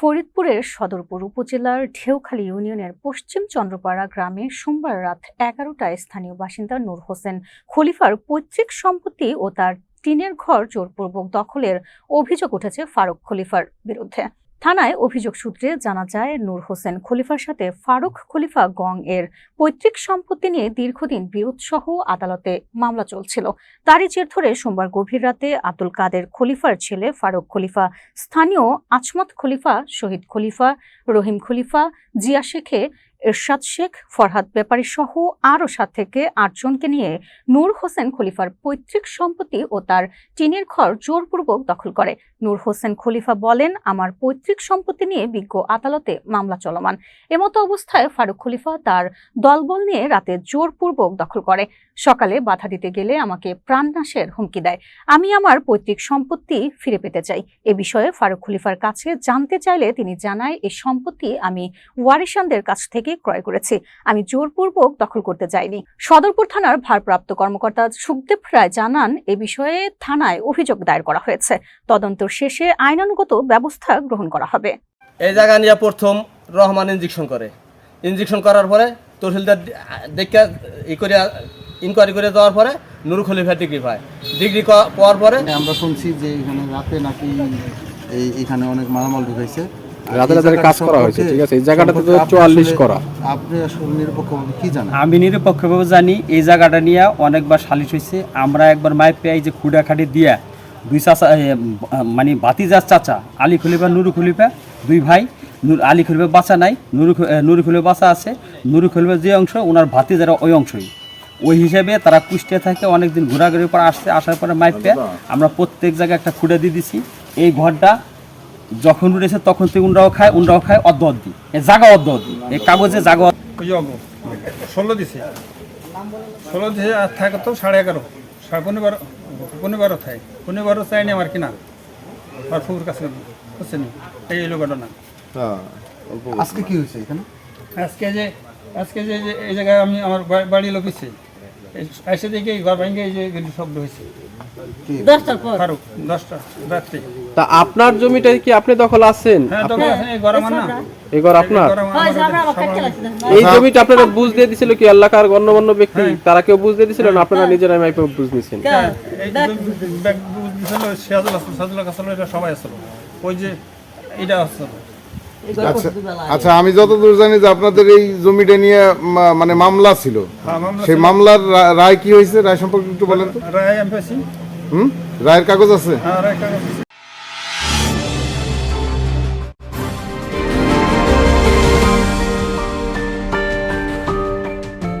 ফরিদপুরের সদরপুর উপজেলার ঢেউখালী ইউনিয়নের পশ্চিম চন্দ্রপাড়া গ্রামে সোমবার রাত এগারোটায় স্থানীয় বাসিন্দা নূর হোসেন খলিফার পৈতৃক সম্পত্তি ও তার টিনের ঘর জোরপূর্বক দখলের অভিযোগ উঠেছে ফারুক খলিফার বিরুদ্ধে। থানায় অভিযোগ সূত্রে জানা যায়, নূর হোসেন খলিফার সাথে ফারুক খলিফা গং এর পৈতৃক সম্পত্তি নিয়ে দীর্ঘদিন বিরোধ সহ আদালতে মামলা চলছিল। তারই জের ধরে সোমবার গভীর রাতে আব্দুল কাদের খলিফার ছেলে ফারুক খলিফা, স্থানীয় আচমত খলিফা, শহীদ খলিফা, রহিম খলিফা, জিয়া শেখে এরশাদ শেখ, ফরহাদ ব্যাপারী সহ আরও সাত থেকে আটজনকে নিয়ে নূর হোসেন খলিফার পৈতৃক সম্পত্তি ও তার টিনের ঘর জোরপূর্বক দখল করে। নূর হোসেন খলিফা বলেন, আমার পৈতৃক সম্পত্তি নিয়ে বিজ্ঞ আদালতে মামলা চলমান। এমতো অবস্থায় ফারুক খলিফা তার দলবল নিয়ে রাতে জোরপূর্বক দখল করে। সকালে বাধা দিতে গেলে আমাকে প্রাণনাশের হুমকি দেয়। আমি আমার পৈতৃক সম্পত্তি ফিরে পেতে চাই। এ বিষয়ে ফারুক খলিফার কাছে জানতে চাইলে তিনি জানায় এই সম্পত্তি আমি ওয়ারিশানদের কাছ থেকে ক্রয় করেছি। আমি জোরপূর্বক দখল করতে যাইনি সদরপুর থানার ভারপ্রাপ্ত কর্মকর্তা সুখদেব রায় জানান এ বিষয়ে থানায় অভিযোগ দায়ের করা হয়েছে। তদন্ত শেষে আইনানুগত ব্যবস্থা গ্রহণ করা হবে। এই জায়গা নিয়ে প্রথম রহমান ইঞ্জেকশন করে। ইঞ্জেকশন করার পরে তহসিলদার দেখে ই করে ইনকোয়ারি করে দেওয়ার পরে নুরু খলিফা ডিগ্রি পায়। ডিগ্রি পাওয়ার পরে আমরা শুনছি যে এখানে রাতে নাকি এই এখানে অনেক মালামাল ঢুকাইছে। রাতে রাতে কাজ করা হয়েছে ঠিক আছে? এই জায়গাটাতে তো চুয়াল্লিশ করা। আপনি আসলে নিরপেক্ষভাবে কি জানেন? আমি নিরপেক্ষভাবে জানি এই জায়গাটা নিয়ে অনেকবার সালিশ হয়েছে। আমরা একবার মাইপ পেয়ে যে খুঁড়াখাটি দিয়া দুই চাচা মানে ভাতিজার চাচা আলী খলিফা নুরু খলিফা দুই ভাই নুর আলী খলিফা বাঁচা নাই নুরু নুরু খলিফা বাঁচা আছে। নুরু খলিফার যে অংশ ওনার ভাতিজারা ওই অংশই। ওই হিসেবে তারা কুষ্টিয়া থেকে অনেকদিন ঘোরাঘুরি পর আসছে আসার পরে মাইপ আমরা প্রত্যেক জায়গায় একটা খুঁড়ে দিয়ে দিছি। এই ঘরটা যখন উঠেছে তখন থেকে উনরাও খায় উনরাও খায় অর্ধ অর্ধি। জাগা জায়গা অর্ধ অর্ধি। এই কাগজে যে ষোলো দিছে। ষোলো দিছে আর থাকে তো সাড়ে এগারো। সাড়ে পনেরো বারো পনেরো বারো থাকে। পনেরো বারো চাইনি আমার কিনা? আর ফুকুর কাছে বুঝছেন এই এলো ঘটনা। আজকে কি হয়েছে এখানে? আজকে যে আজকে যে এই জায়গায় আমি আমার বাড়ি লোকেছি এসে দেখে ঘর ভেঙে এই যে শব্দ হয়েছে তা আপনার জমিটা কি আপনি দখল আছেন হ্যাঁ এই ঘর আমার না এই ঘর আপনার এই জমিটা আপনারা বুঝ দিয়ে দিছিল কি এলাকার গণ্যমান্য ব্যক্তি তারা কেউ বুঝ দিয়ে দিছিল না আপনারা নিজেরাই মাইপে বুঝ নিছেন সবাই আসলো ওই যে এটা আসলো আচ্ছা আচ্ছা আমি যতদূর জানি যে আপনাদের এই জমিটা নিয়ে মানে মামলা ছিল। হ্যাঁ সেই মামলার রায় কি হয়েছে? রায় সম্পর্কে একটু বলেন তো। রায় পাইছি হুম? রায়ের কাগজ আছে? একটা